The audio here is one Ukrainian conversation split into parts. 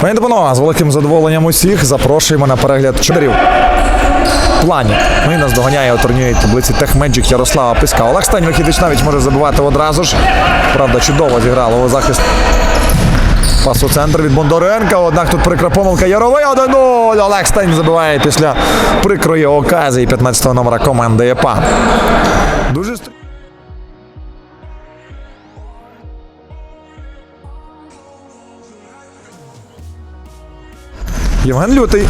Пані та з великим задоволенням усіх запрошуємо на перегляд чотирів плані. Ну нас доганяє у турнірі таблиці Техмеджик Ярослава Писка. Олег Стань вихідич навіть може забивати одразу ж. Правда, чудово зіграло у захист. Пас у центр від Бондаренка. Однак тут прикра помилка Яровий 1-0. Олег Стань забиває після прикрої оказії 15-го номера команди ЄПА. Дуже Євген Лютий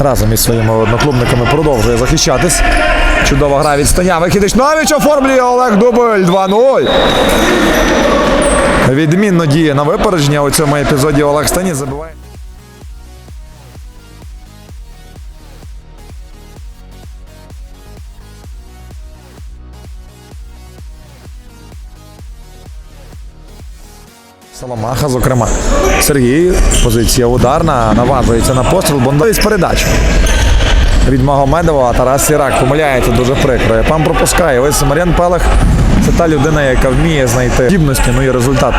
разом із своїми одноклубниками продовжує захищатись. Чудова гра від Станя. Вихідич навіч оформлює Олег Дубель 2-0. Відмінно діє на випередження у цьому епізоді Олег Стані забиває. Соломаха, зокрема. Сергій, позиція ударна, наважується на постріл, з передач. Від Магомедова, а Тарас Сірак помиляється дуже прикро. Пан пропускає. Ось Мар'ян Пелех це та людина, яка вміє знайти здібності, ну і результати.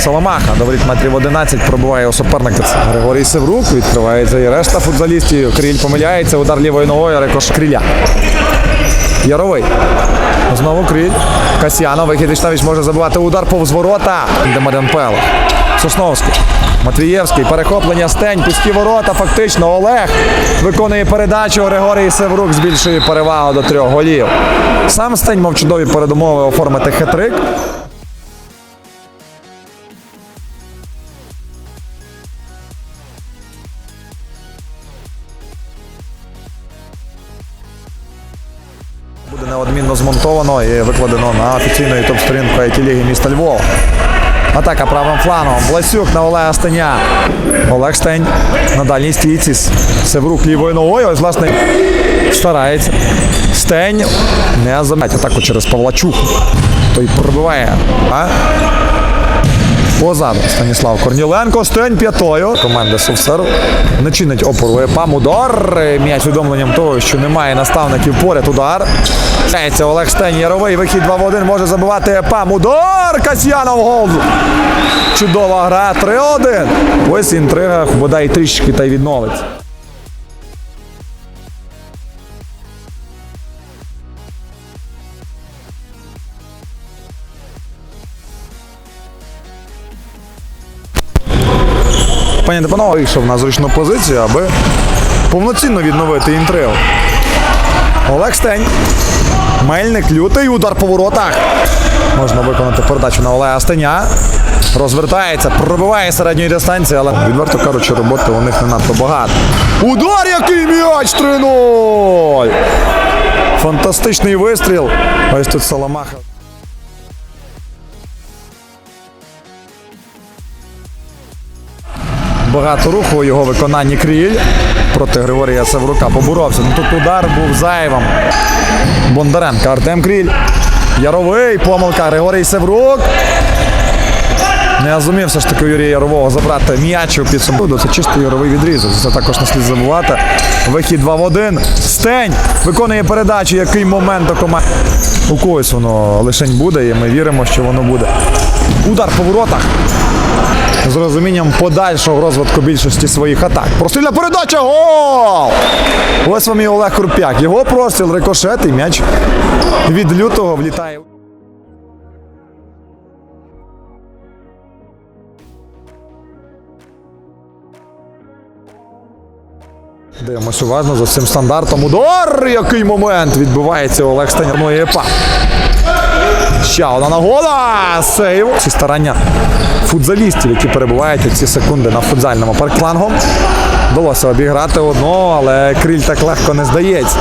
Соломаха до воріт метрів 11 пробиває у суперника. Григорій Севрук, відкривається і решта футболістів. Кріль помиляється, удар лівою ногою, рикош криля. Яровий. Знову криль. Касьянов. Вихід навіть може забивати удар повз ворота. Де Мар'ян Сосновський. Матвієвський. Перехоплення стень. Пусті ворота. Фактично Олег виконує передачу. Григорій Севрук збільшує перевагу до трьох голів. Сам стень мав чудові передумови оформити хитрик. Неодмінно змонтовано і викладено на офіційну ютуб сторінку it ліги міста Львова. Атака правим фланом. Власюк на Олега Стеня. Олег Стень на дальній стійці. Севрук лівою ногою. Ось, власне, старається. Стень не зам'ять атаку через Павлачук. Той пробиває. А? Позаду Станіслав Корніленко. Стень п'ятою. Команда Совсер не чинить опору Памудор. М'яч відомленням того, що немає наставників поряд. Удар. Це Олег Стень. Яровий. Вихід 2 в 1. Може забивати Памудор. Касьянов гол. Чудова гра. 3-1. Ось інтрига. Бодай трішки та й відновиться. Пані та панове, вийшов на зручну позицію, аби повноцінно відновити інтригу. Олег Стень. Мельник, лютий, удар по воротах. Можна виконати передачу на Олега Стеня. Розвертається, пробиває середньої дистанції, але відверто кажучи, роботи у них не надто багато. Удар, який м'яч 3-0! Фантастичний вистріл. Ось тут Соломаха. Багато руху у його виконанні кріль проти Григорія Севрука поборовся. Ну тут удар був зайвим. Бондаренко, Артем Кріль. Яровий, помилка, Григорій Севрук. Не зумів все ж таки Юрія Ярового забрати м'яч у підсумку. Це чисто яровий відрізок. Це також не слід забувати. Вихід 2 в 1. Стень виконує передачу. Який момент до команди. У когось воно лишень буде, і ми віримо, що воно буде. Удар по воротах з розумінням подальшого розвитку більшості своїх атак. Прострільна передача! Гол! Ось вам і Олег Курпяк. Його простріл, рикошет і м'яч від лютого влітає. Дивимось уважно за цим стандартом. Удар! Який момент відбувається Олег Станярної ЕПА. Ще одна нагода! Сейв! Ці старання футзалістів, які перебувають у ці секунди на футзальному парклангу. Вдалося обіграти одного, але криль так легко не здається.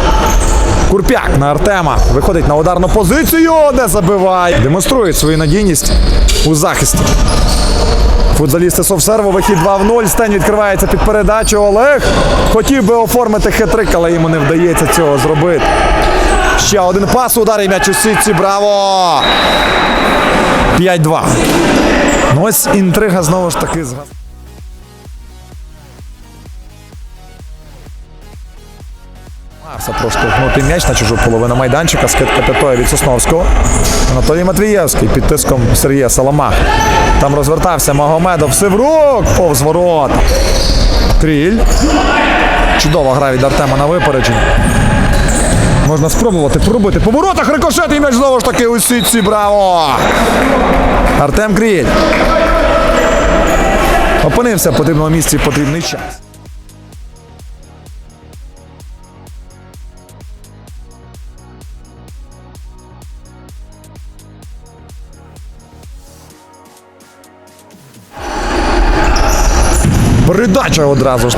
Курпяк на Артема виходить на ударну позицію, де забиває. Демонструє свою надійність у захисті. Футзалісти Совсерву, вихід 2 в 0. Стень відкривається під передачу. Олег хотів би оформити хитрик, але йому не вдається цього зробити. Ще один пас, удар і м'яч у сітці. Браво! 5-2. Ну ось інтрига знову ж таки. Все проштовхнути м'яч на чужу половину майданчика. Скидка п'ятої від Сосновського. Анатолій Матвієвський під тиском Сергія Саламах. Там розвертався Магомедов. Сиврук повз ворот. Кріль. Чудова гра від Артема на випередження. Можна спробувати пробити по воротах рикошет і м'яч знову ж таки у сітці. Браво! Артем Кріль. Опинився в потрібному місці в потрібний час. Передача одразу ж.